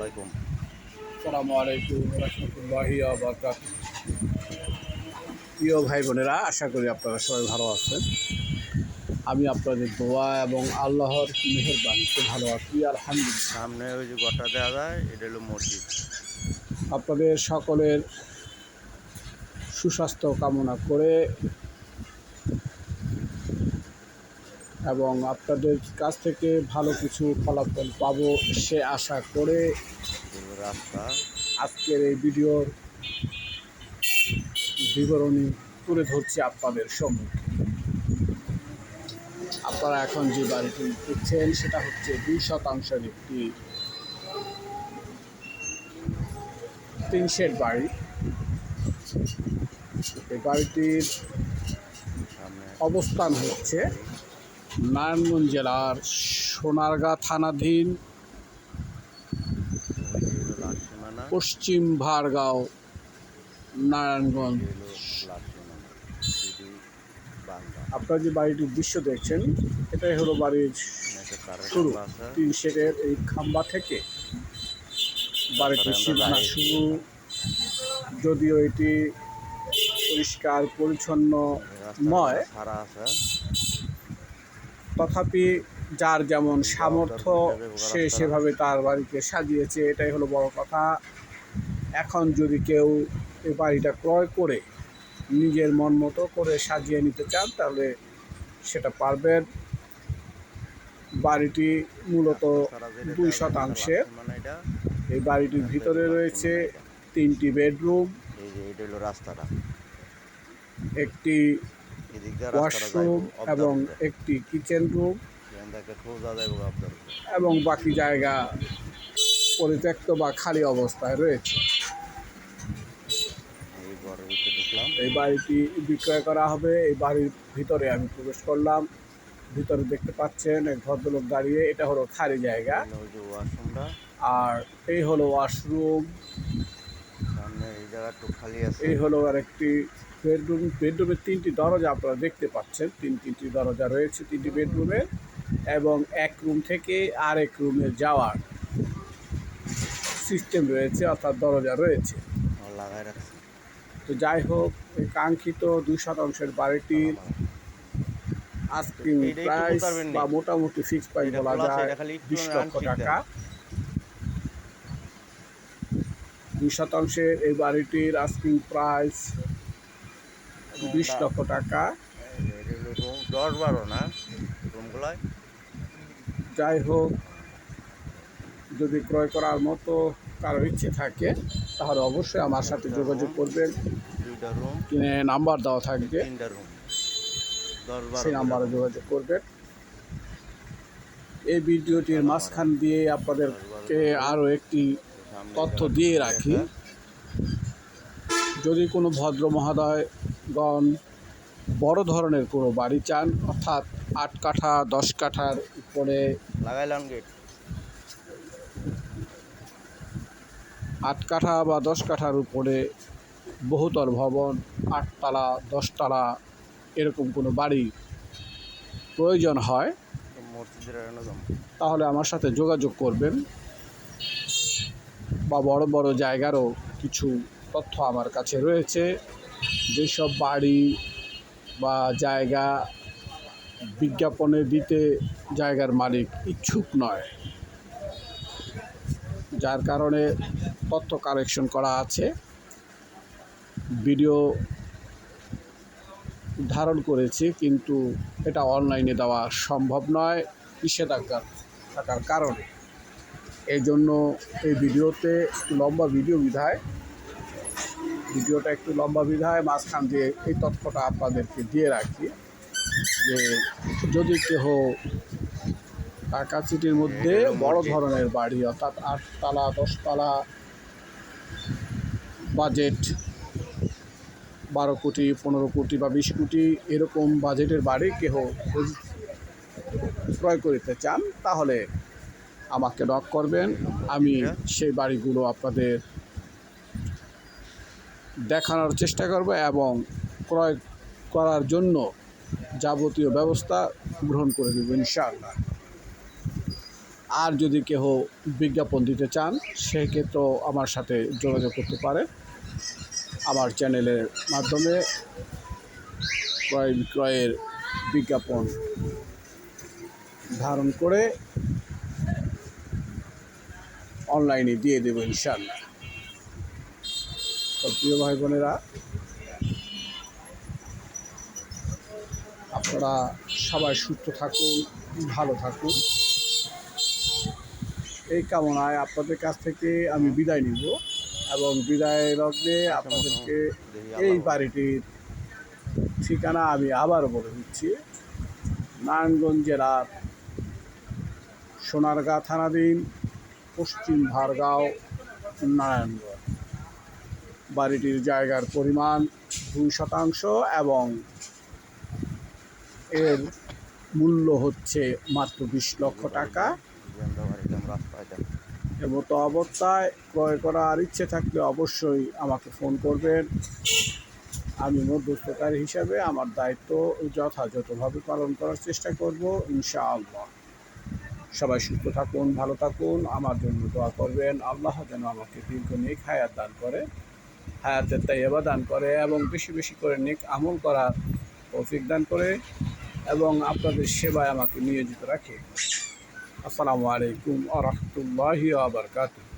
আলাইকুম। আসসালামু আলাইকুম রহমতুল্লাহি আবরকাত প্রিয় ভাই বোনেরা আশা করি আপনারা সবাই ভালো আছেন। আমি আপনাদের দোয়া এবং আল্লাহর মেহরবানিতে ভালো আছি আলহামদুলিল্লাহ। সামনে ওই যে গোটা দেওয়া যায় এটা হলো মসজিদ। আপনাদের সকলের সুস্বাস্থ্য কামনা করে এবং আপনাদের কাছ থেকে ভালো কিছু ফলাফল পাবো সে আশা করে রাস্তা। আজকের এই ভিডিওর বিবরণী তুলে ধরছি আপনাদের সম্মুখে। আপনারা এখন যে বাড়িটি দেখছেন সেটা হচ্ছে দুই শতাংশের একটি তিন শেড বাড়ি। এই বাড়িটির অবস্থান হচ্ছে নারায়ণগঞ্জ জেলার সোনারগাঁ থানাধীন পশ্চিম ভারগাঁও, নারায়ণগঞ্জ। আপনারা যে বাড়িটির দৃশ্য দেখছেন, এটাই হলো বাড়ির শুরু। তিন শেডের এই খাম্বা থেকে বাড়িটির সীমানা শুরু। যদিও এটি পরিষ্কার পরিচ্ছন্ন নয় তথাপি যার যেমন সামর্থ্য সে সেভাবে তার বাড়িকে সাজিয়েছে এটাই হলো বড় কথা। এখন যদি কেউ এই বাড়িটা ক্রয় করে নিজের মন মতো করে সাজিয়ে নিতে চান তাহলে সেটা পারবেন। বাড়িটি মূলত দুই শতাংশের এই বাড়িটির ভিতরে রয়েছে তিনটি বেডরুম। রাস্তাটা। একটি ওয়াশরুম এবং একটি কিচেন রুম এবং বাকি জায়গা পরিত্যক্ত বা খালি অবস্থায় রয়েছে। এই বাড়িটি বিক্রয় করা হবে। এই বাড়ির ভিতরে আমি প্রবেশ করলাম। ভিতরে দেখতে পাচ্ছেন এক ভদ্রলোক দাঁড়িয়ে। এটা হলো খালি জায়গা। আর এই হলো ওয়াশরুম। এই খালি আছে। এই হলো আর একটি বেডরুম। বেডরুমের তিনটি দরজা আপনারা দেখতে পাচ্ছেন। তিন তিনটি দরজা রয়েছে তিনটি বেডরুমের এবং এক রুম থেকে আরেক রুমে যাওয়ার সিস্টেম রয়েছে অর্থাৎ দরজা রয়েছে। লাগাই রাখছে। তো যাই হোক কাঙ্ক্ষিত দুই শতাংশের বাড়িটির একটু প্রাইস বা মোটামুটি ফিক্স প্রাইস বলা যায় বিশ লক্ষ টাকা। দুই শতাংশের এই বাড়িটির আস্কিং প্রাইস বিশ লক্ষ টাকা। দশ বারো না? রুমগুলায়? যাই হোক যদি ক্রয় করার মতো কারও ইচ্ছে থাকে তাহলে অবশ্যই আমার সাথে যোগাযোগ করবেন। কিনে নাম্বার দেওয়া থাকবে। সেই নাম্বারে যোগাযোগ করবেন। এই ভিডিওটির মাঝখান দিয়ে আপনাদেরকে আরও একটি তথ্য দিয়ে রাখি। যদি কোনো ভদ্র মহোদয়গণ বড় ধরনের কোনো বাড়ি চান অর্থাৎ আট কাঠা দশ কাঠার উপরে লাগাইলাম গেট আট কাঠা বা দশ কাঠার উপরে বহুতল ভবন আটতলা দশতলা এরকম কোনো বাড়ি প্রয়োজন হয় তাহলে আমার সাথে যোগাযোগ করবেন। বা বড় বড় জায়গারও কিছু তথ্য আমার কাছে রয়েছে। যেসব বাড়ি বা জায়গা বিজ্ঞাপনে দিতে জায়গার মালিক ইচ্ছুক নয়। যার কারণে তথ্য কালেকশন করা আছে। ভিডিও ধারণ করেছি, কিন্তু এটা অনলাইনে দেওয়া সম্ভব নয়। নিষেধাজ্ঞা থাকার কারণে। এই জন্য এই ভিডিওতে একটু লম্বা ভিডিও বিধায়। ভিডিওটা একটু লম্বা বিধায়, মাঝখান দিয়ে এই তথ্যটা আপনাদেরকে দিয়ে রাখি যে যদি কেহ টাকা সিটির মধ্যে বড় ধরনের বাড়ি অর্থাৎ আটতলা, দশতলা বাজেট বারো কোটি, পনেরো কোটি বা বিশ কোটি এরকম বাজেটের বাড়ি কেহ ক্রয় করিতে চান, তাহলে আমাকে নক করবেন। আমি সেই বাড়িগুলো আপনাদের দেখানোর চেষ্টা করব এবং ক্রয় করার জন্য যাবতীয় ব্যবস্থা গ্রহণ করে দেবো ইনশাআল্লাহ। আর যদি কেহ বিজ্ঞাপন দিতে চান সেক্ষেত্রেও আমার সাথে যোগাযোগ করতে পারেন। আমার চ্যানেলের মাধ্যমে ক্রয় বিক্রয়ের বিজ্ঞাপন ধারণ করে অনলাইনে দিয়ে দেবো ইনশাল্লাহ তো প্রিয় ভাই বোনেরা আপনারা সবাই সুস্থ থাকুন, ভালো থাকুন। এই কামনায় আপনাদের কাছ থেকে আমি বিদায় নিব এবং বিদায় লগ্নে আপনাদেরকে এই বাড়িটির ঠিকানা আমি আবার বলে দিচ্ছি। নারায়ণগঞ্জ জেলার সোনারগাঁ থানাধীন পশ্চিম ভারগাঁও নারায়ণগঞ্জ বাড়িটির জায়গার পরিমাণ দুই শতাংশ এবং এর মূল্য হচ্ছে মাত্র বিশ লক্ষ টাকা। মতো অবস্থায় ক্রয় করার ইচ্ছে থাকলে অবশ্যই আমাকে ফোন করবেন। আমি মধ্যস্থকারী হিসাবে আমার দায়িত্ব যথাযথভাবে পালন করার চেষ্টা করব, ইনশাআল্লাহ। সবাই সুস্থ থাকুন, ভালো থাকুন, আমার জন্য দোয়া করবেন। আল্লাহ যেন আমাকে দীর্ঘ নেক হায়াত দান করে, হায়াতের তাইবা দান করে এবং বেশি বেশি করে নিক আমল করার অফিক দান করে এবং আপনাদের সেবায় আমাকে নিয়োজিত রাখে। আসসালামু আলাইকুম আ রহমতুল্লাহ আবরকাতুহ